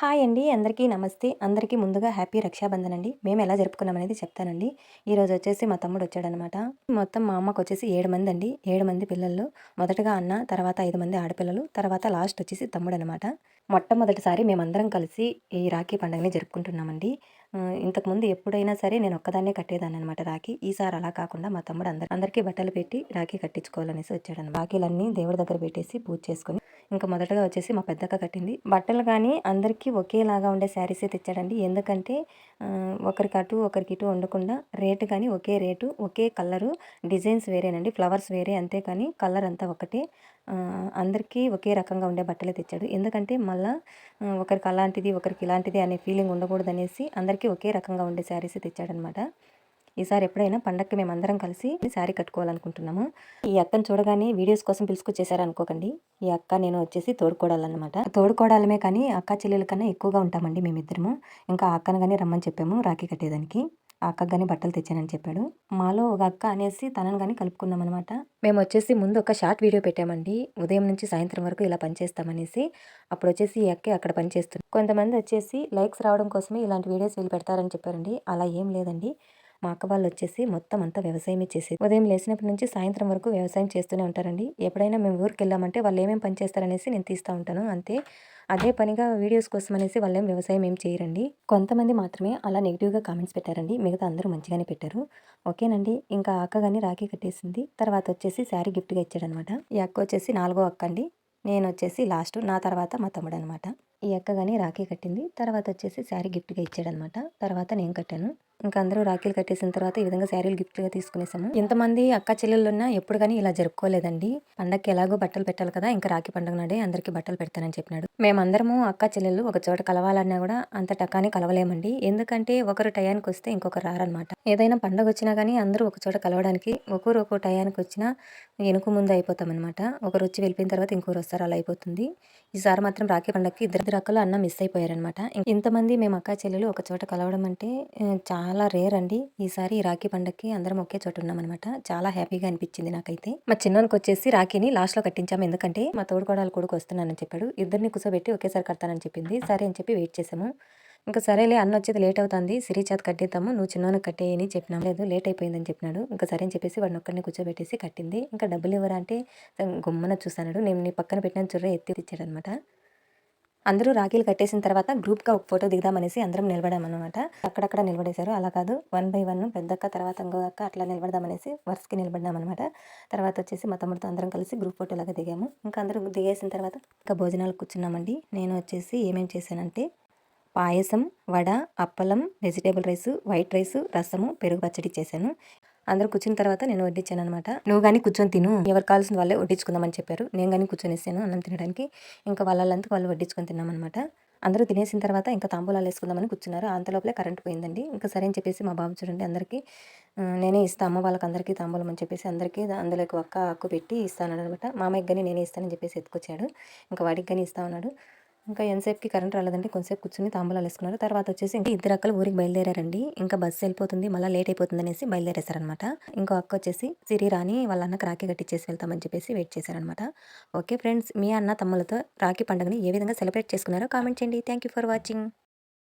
Hi అండి. అందరికీ నమస్తే. అందరికీ ముందుగా హ్యాపీ రక్షాబంధన్ అండి మేము ఎలా జరుపుకున్నాం అనేది చెప్తానండి ఈరోజు వచ్చేసి మా తమ్ముడు వచ్చాడనమాట. మొత్తం మా అమ్మకు వచ్చేసి ఏడు మంది అండి ఏడు మంది పిల్లలు. మొదటగా అన్న తర్వాత ఐదు మంది ఆడపిల్లలు. తర్వాత లాస్ట్ వచ్చేసి తమ్ముడు అనమాట మొట్టమొదటిసారి మేమందరం కలిసి ఈ రాఖీ పండుగని జరుపుకుంటున్నామండి. ఇంతకుముందు ఎప్పుడైనా సరే నేను ఒక్కదాన్నే కట్టేదాన్ని అనమాట రాఖీ. ఈసారి అలా కాకుండా మా తమ్ముడు అందరు అందరికీ బట్టలు పెట్టి రాఖీ కట్టించుకోవాలనేసి వచ్చాడు రాఖీలన్నీ దేవుడి దగ్గర పెట్టేసి పూజ చేసుకుని ఇంకా మొదటగా వచ్చేసి మా పెద్దక్క కట్టింది. బట్టలు కానీ అందరికీ ఒకేలాగా ఉండే శారీసే తెచ్చాడండి. ఎందుకంటే ఒకరికి అటు ఒకరికి ఇటు ఉండకుండా రేటు కానీ ఒకే రేటు ఒకే కలరు. డిజైన్స్ వేరేనండి ఫ్లవర్స్ వేరే అంతే కానీ కలర్ అంతా ఒకటే. అందరికీ ఒకే రకంగా ఉండే బట్టలే తెచ్చాడు. ఎందుకంటే మళ్ళీ ఒకరికి అలాంటిది ఒకరికి ఇలాంటిది అనే ఫీలింగ్ ఉండకూడదు అనేసి అందరికీ ఒకే రకంగా ఉండే శారీస్ తెచ్చాడనమాట. ఈసారి ఎప్పుడైనా పండక్కి మేమందరం కలిసి శారీ కట్టుకోవాలనుకుంటున్నాము. ఈ అక్కను చూడగానే వీడియోస్ కోసం పిలుచుకొచ్చేసారు అనుకోకండి ఈ అక్క నేను వచ్చేసి తోడుకోడాలన్నమాట. తోడుకోడాలమే కానీ అక్క చెల్లెల కన్నా ఎక్కువగా ఉంటామండి మేమిద్దరము. ఇంకా అక్కను కానీ రమ్మని చెప్పాము రాఖీ కట్టేదానికి. ఆ అక్కకు కానీ బట్టలు తెచ్చానని చెప్పాడు. మాలో ఒక అక్క అనేసి తనను కానీ కలుపుకున్నాం అనమాట మేము వచ్చేసి ముందు ఒక షార్ట్ వీడియో పెట్టామండి. ఉదయం నుంచి సాయంత్రం వరకు ఇలా పనిచేస్తామనేసి అప్పుడు వచ్చేసి ఈ అక్కే అక్కడ పనిచేస్తుంది కొంతమంది వచ్చేసి లైక్స్ రావడం కోసమే ఇలాంటి వీడియోస్ వీళ్ళు పెడతారని చెప్పారండి. అలా ఏం లేదండి. మా అక్క వాళ్ళు వచ్చేసి మొత్తం అంతా వ్యవసాయమే చేసేది. ఉదయం లేచినప్పటి నుంచి సాయంత్రం వరకు వ్యవసాయం చేస్తూనే ఉంటారండి. ఎప్పుడైనా మేము ఊరికి వెళ్ళామంటే వాళ్ళు ఏమేమి పని చేస్తారనేసి నేను తీస్తూ ఉంటాను. అంతే. అదే పనిగా వీడియోస్ కోసం అనేసి వాళ్ళేం వ్యవసాయం ఏం చేయరండి. కొంతమంది మాత్రమే అలా నెగిటివ్గా కామెంట్స్ పెట్టారండి. మిగతా అందరూ మంచిగానే పెట్టారు. ఓకేనండి. ఇంకా అక్క కానీ రాఖీ కట్టేసింది. తర్వాత వచ్చేసి శారీ గిఫ్ట్గా ఇచ్చాడనమాట. ఈ అక్క వచ్చేసి నాలుగో అక్క అండి. నేను వచ్చేసి లాస్ట్ నా తర్వాత మా తమ్ముడు అనమాట ఈ అక్క కానీ రాఖీ కట్టింది. తర్వాత వచ్చేసి శారీ గిఫ్ట్గా ఇచ్చాడనమాట. తర్వాత నేను కట్టాను. ఇంకా అందరూ రాఖీలు కట్టేసిన తర్వాత ఈ విధంగా శారీలు గిఫ్ట్గా తీసుకునేసాము ఎంతమంది అక్క చెల్లెళ్ళు ఉన్నా ఎప్పుడు కానీ ఇలా జరుపుకోలేదండి. పండగకి ఎలాగో బట్టలు పెట్టాలి కదా ఇంకా రాఖీ పండుగ నాడే అందరికీ బట్టలు పెడతానని చెప్పినాడు. మేమందరము అక్క చెల్లెళ్ళు ఒక చోట కలవాలన్నా కూడా అంత టకాని కలవలేమండి. ఎందుకంటే ఒకరు టయానికి వస్తే ఇంకొకరు రారనమాట ఏదైనా పండగ వచ్చినా కానీ అందరూ ఒక చోట కలవడానికి ఒకరు ఒక్కో టయానికి వచ్చినా వెనుక ముందు అయిపోతాం అనమాట ఒకరు వచ్చి వెళ్ళిపోయిన తర్వాత ఇంకొకరు వస్తారు అలా అయిపోతుంది. ఈసారి మాత్రం రాఖీ పండగకి ఇద్దరు రకాలు అన్న మిస్ అయిపోయారనమాట ఇంతమంది మేము అక్క చెల్లెలు ఒక చోట కలవడం అంటే చాలా చాలా రేర్ అండి. ఈసారి ఈ రాఖీ పండగకి అందరం ఒకే చోట ఉన్నామన్నమాట. చాలా హ్యాపీగా అనిపించింది నాకైతే. మా చిన్నోనికి వచ్చేసి రాఖీని లాస్ట్లో కట్టించాము. ఎందుకంటే మా తోడుకోడాలు కొడుకు వస్తున్నానని చెప్పాడు. ఇద్దరిని కూర్చోబెట్టి ఒకేసారి కడతానని చెప్పింది. సరే అని చెప్పి వెయిట్ చేసాము ఇంకా సరేలే అన్న వచ్చేది లేట్ అవుతుంది. సిరి చేత కట్టేద్దాము. నువ్వు చిన్నోనికి కట్టేయని చెప్పినాం లేదు లేట్ అయిపోయిందని చెప్పినాడు. ఇంకా సరే అని చెప్పేసి వాడిని ఒక్కడిని కూర్చోబెట్టేసి కట్టింది. ఇంకా డబ్బులు ఇవ్వరా అంటే గుమ్మన చూసాడు నేను నీ పక్కన పెట్టిన చుర్ర ఎత్తి ఇచ్చాడనమాట అందరూ రాఖీలు కట్టేసిన తర్వాత గ్రూప్గా ఒక ఫోటో దిగుదామనేసి అందరం నిలబడామన్నమాట అక్కడక్కడ నిలబడేశారు. అలా కాదు. వన్ బై వన్ పెద్దక్క తర్వాత ఇంకో అక్క అట్లా నిలబడదామనేసి వరుసకి అనమాట తర్వాత వచ్చేసి మా తమ్ముడితో అందరం కలిసి గ్రూప్ ఫోటో లాగా దిగాము. ఇంకా అందరూ దిగేసిన తర్వాత ఇంకా భోజనాలు కూర్చున్నామండి. నేను వచ్చేసి ఏమేమి చేశానంటే payasam vada appalam vegetable rice white rice రసము పెరుగు పచ్చడి చేశాను. అందరూ కూర్చున్న తర్వాత నేను వడ్డించాను అనమాట నువ్వు కానీ కూర్చొని తిను. ఎవరు కావాల్సిన వాళ్ళే వడ్డించుకుందామని చెప్పారు. నేను కానీ కూర్చొని ఇస్తాను అన్నం తినడానికి. ఇంకా వాళ్ళంతా వాళ్ళు వడ్డించుకొని తిన్నామన్నమాట. అందరూ తినేసిన తర్వాత ఇంకా తాంబూలాలు వేసుకుందామని కూర్చున్నారు. అంతలోపలే కరెంట్ పోయిందండి. ఇంకా సరే అని చెప్పేసి మా బాబు చూడండి అందరికీ నేనే ఇస్తాను అమ్మ వాళ్ళకి అందరికీ తాంబూలం అని చెప్పేసి అందరికీ అందులోకి ఒక్క అక్కు పెట్టి ఇస్తాను అనమాట మామయ్యకి కానీ నేనే ఇస్తానని చెప్పేసి ఎత్తుకొచ్చాడు. ఇంకా వాడికి కానీ ఇస్తా ఉన్నాడు. ఇంకా ఎంతసేపుకి కరెంట్ రాలేదంటే కొంతసేపు కూర్చొని తాంబూలాలు వేసుకున్నారు. తర్వాత వచ్చేసి ఇంకా ఇద్దరు అక్కలు ఊరికి బయలుదేరారండి. ఇంకా బస్సు వెళ్ళిపోతుంది మళ్ళీ లేట్ అయిపోతుంది అనేసి బయలుదేరేశారనమాట ఇంకో అక్క వచ్చేసి సిరి రాని వాళ్ళ అన్నకు రాఖీ కట్టించేసి వెళ్తామని చెప్పేసి వెయిట్ చేశారనమాట ఓకే ఫ్రెండ్స్ మీ అన్న తమ్ములతో రాఖీ పండుగని ఏ విధంగా సెలబ్రేట్ చేసుకున్నారో కామెంట్ చేయండి. Thank you for watching.